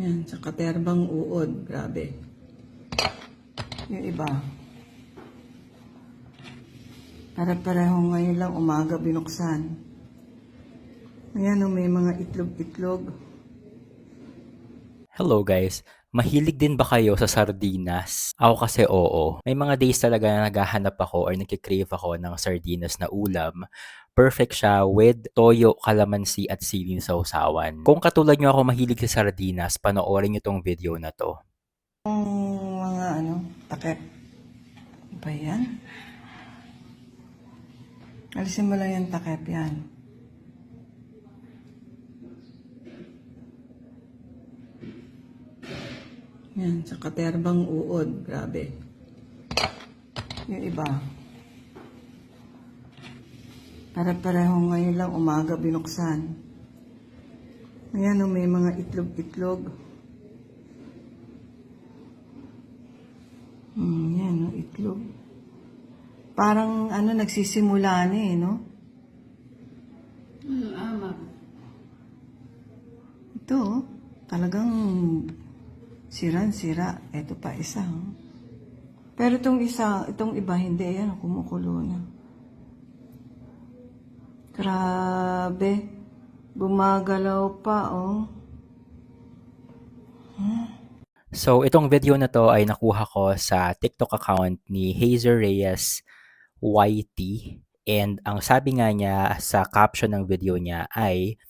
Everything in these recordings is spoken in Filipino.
Yan, sa katerbang uod. Grabe. Yung iba. Para-pareho ngayon lang umaga binuksan. Ayan, oh, may mga itlog-itlog. Hello guys, mahilig din ba kayo sa sardinas? Ako kasi oo. May mga days talaga na naghahanap ako or nagkikrave ako ng sardinas na ulam. Perfect siya with toyo, kalamansi at siling sausawan. Kung katulad nyo ako mahilig sa sardinas, panoorin nyo tong video na to. Yung mga ano, takip. Ano ba yan? Alisin mo lang yung takip yan. Yan, sa katerbang uod. Grabe. Yung iba. Para-pareho ngayon lang umaga binuksan. Ayan, oh, may mga itlog-itlog. Hmm, yan, no, itlog. Parang ano, nagsisimula na eh, no? Hmm, ama. Ito, oh, talagang siran-sira. Ito pa isa, oh. Pero itong isa, itong iba, hindi. Yan, kumukulo na. Grabe. Bumagalaw pa, oh. So, itong video na to ay nakuha ko sa TikTok account ni Hazer Reyes YT. And ang sabi nga niya sa caption ng video niya ay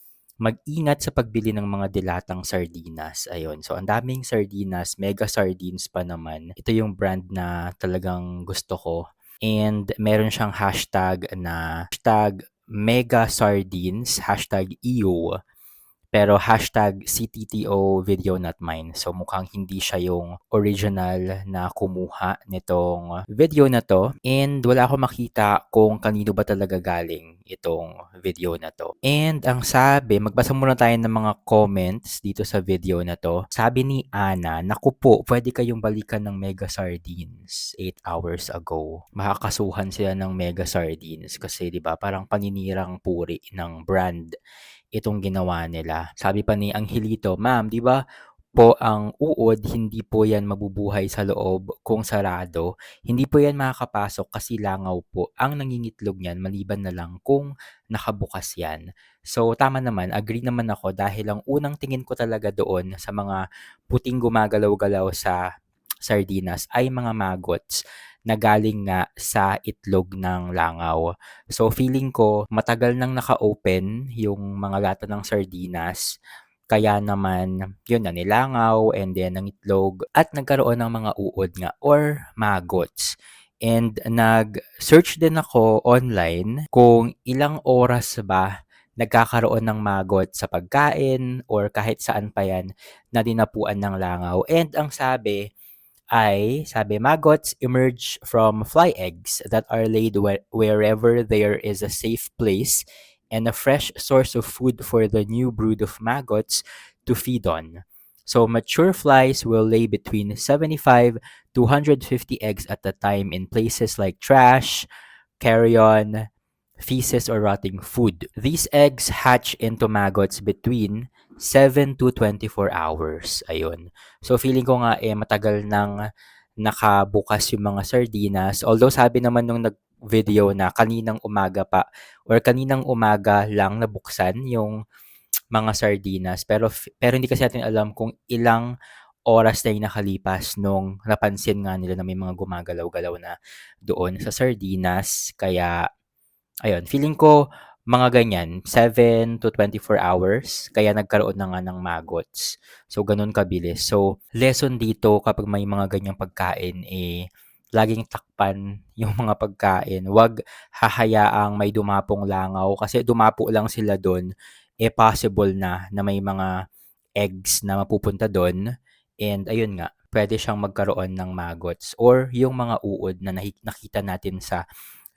mag-ingat sa pagbili ng mga dilatang sardinas. Ayun. So, ang daming sardinas, mega sardines pa naman. Ito yung brand na talagang gusto ko. And meron siyang hashtag na hashtag mega sardines, hashtag EU. Pero hashtag CTTO video not mine. So mukhang hindi siya yung original na kumuha nitong video na to. And wala ako makita kung kanino ba talaga galing itong video na to. And ang sabi, magbasa muna tayo ng mga comments dito sa video na to. Sabi ni Ana, naku po, pwede kayong balikan ng Mega Sardines 8 hours ago. Makakasuhan sila ng Mega Sardines kasi 'di ba parang paninirang puri ng brand itong ginawa nila. Sabi pa ni Angelito, Ma'am, di ba po ang uod, hindi po yan mabubuhay sa loob kung sarado. Hindi po yan makakapasok kasi langaw po. Ang nangingitlog niyan, maliban na lang kung nakabukas yan. So, tama naman, agree naman ako dahil ang unang tingin ko talaga doon sa mga puting gumagalaw-galaw sa sardinas ay mga maggots na galing nga sa itlog ng langaw. So feeling ko matagal nang naka-open yung mga lata ng sardinas. Kaya naman, yun na nilangaw and then ng itlog at nagkaroon ng mga uod nga or maggots. And nag-search din ako online kung ilang oras ba nagkakaroon ng magot sa pagkain or kahit saan pa yan na dinapuan ng langaw. And ang sabi, ay, sabi, maggots emerge from fly eggs that are laid where, wherever there is a safe place and a fresh source of food for the new brood of maggots to feed on. So mature flies will lay between 75 to 150 eggs at a time in places like trash, carrion, feces, or rotting food. These eggs hatch into maggots between 7 to 24 hours. Ayun. So feeling ko nga eh matagal nang nakabukas yung mga sardinas. Although sabi naman nung nag-video na kaninang umaga pa or kaninang umaga lang nabuksan yung mga sardinas. Pero pero hindi kasi natin alam kung ilang oras na yung nakalipas nung napansin nga nila na may mga gumagalaw-galaw na doon sa sardinas. Kaya, ayun, feeling ko mga ganyan, 7 to 24 hours, kaya nagkaroon na nga ng maggots. So, ganun kabilis. So, lesson dito kapag may mga ganyang pagkain, eh, laging takpan yung mga pagkain. Huwag hahayaang may dumapong langaw kasi dumapo lang sila doon, eh possible na na may mga eggs na mapupunta doon. And ayun nga, pwede siyang magkaroon ng maggots or yung mga uod na nakita natin sa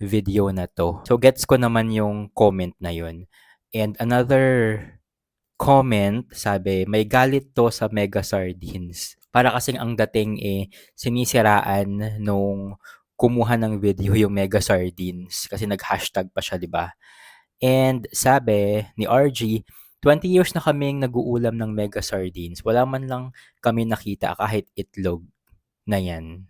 video na to. So gets ko naman yung comment na yun. And another comment, sabi, may galit to sa Mega Sardines. Para kasing ang dating eh, sinisiraan nung kumuha ng video yung Mega Sardines kasi nag-hashtag pa siya, di ba? And sabi ni RG, 20 years na kaming nag-uulam ng mega sardines. Wala man lang kami nakita kahit itlog na yan.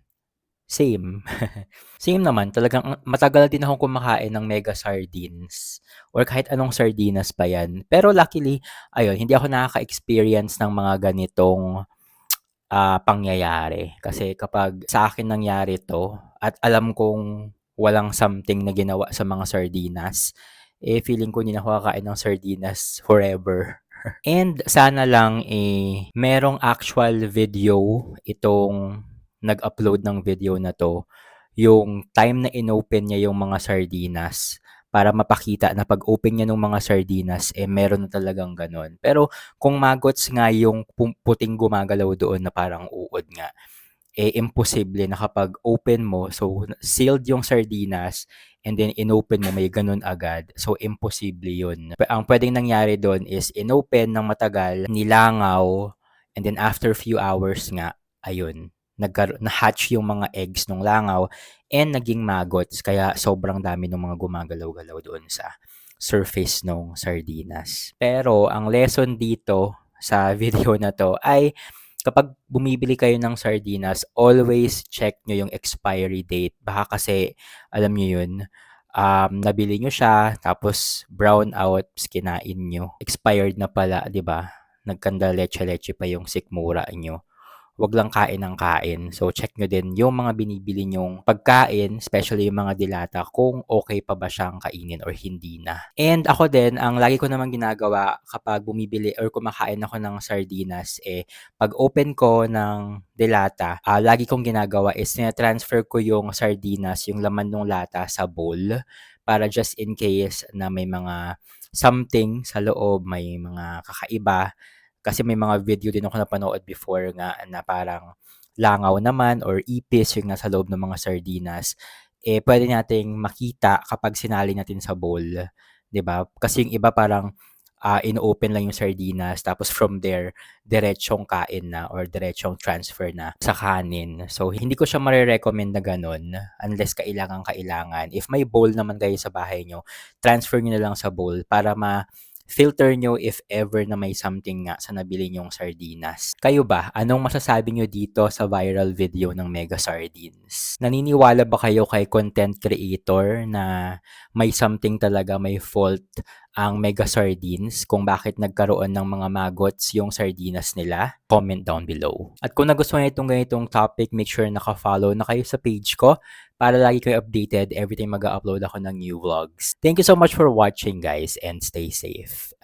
Same. Same naman, talagang ang- matagal din akong kumakain ng mega sardines or kahit anong sardinas pa yan. Pero luckily, ayun, hindi ako nakaka-experience ng mga ganitong ah, pangyayari. Kasi kapag sa akin nangyari to at alam kong walang something na ginawa sa mga sardinas, eh feeling ko hindi na kakain ng sardinas forever. And sana lang eh merong actual video itong nag-upload ng video na to yung time na inopen niya yung mga sardinas para mapakita na pag open niya ng mga sardinas eh meron na talagang ganon. Pero kung magots nga yung puting gumagalaw doon na parang uod nga, eh imposible na kapag open mo, so sealed yung sardinas, and then inopen mo, may ganun agad. So, imposible yun. Ang pwedeng nangyari doon is inopen ng matagal, nilangaw, and then after few hours nga, ayun, nagkar- na-hatch yung mga eggs ng langaw, and naging maggots, kaya sobrang dami ng mga gumagalaw-galaw doon sa surface ng sardinas. Pero, ang lesson dito sa video na to ay kapag bumibili kayo ng sardinas, always check nyo yung expiry date. Baka kasi, alam nyo yun, um, nabili nyo siya, tapos brown out, kinain nyo. Expired na pala, di ba? Nagkanda leche-leche pa yung sikmura nyo. Huwag lang kain ng kain. So, check nyo din yung mga binibili nyong pagkain, especially yung mga dilata, kung okay pa ba siyang kainin or hindi na. And ako din, ang lagi ko naman ginagawa kapag bumibili or kumakain ako ng sardinas, eh, pag open ko ng delata, ah, lagi kong ginagawa is transfer ko yung sardinas, yung laman ng lata sa bowl para just in case na may mga something sa loob, may mga kakaiba. Kasi may mga video din ako napanood before nga na parang langaw naman or ipis yung nasa loob ng mga sardinas. Eh, pwede nating makita kapag sinali natin sa bowl. 'di ba? Kasi yung iba parang ah, ino-open lang yung sardinas tapos from there diretsong kain na or diretsong transfer na sa kanin. So hindi ko siya mare-recommend na ganun unless kailangan kailangan. If may bowl naman kayo sa bahay nyo, transfer nyo na lang sa bowl para ma filter nyo if ever na may something nga sa nabili nyong sardinas. Kayo ba? Anong masasabi nyo dito sa viral video ng Mega Sardines? Naniniwala ba kayo kay content creator na may something talaga, may fault ang Mega Sardines kung bakit nagkaroon ng mga maggots yung sardinas nila? Comment down below. At kung nagustuhan nyo itong ganitong topic, make sure naka-follow na kayo sa page ko para lagi kayo updated every time mag-upload ako ng new vlogs. Thank you so much for watching guys and stay safe.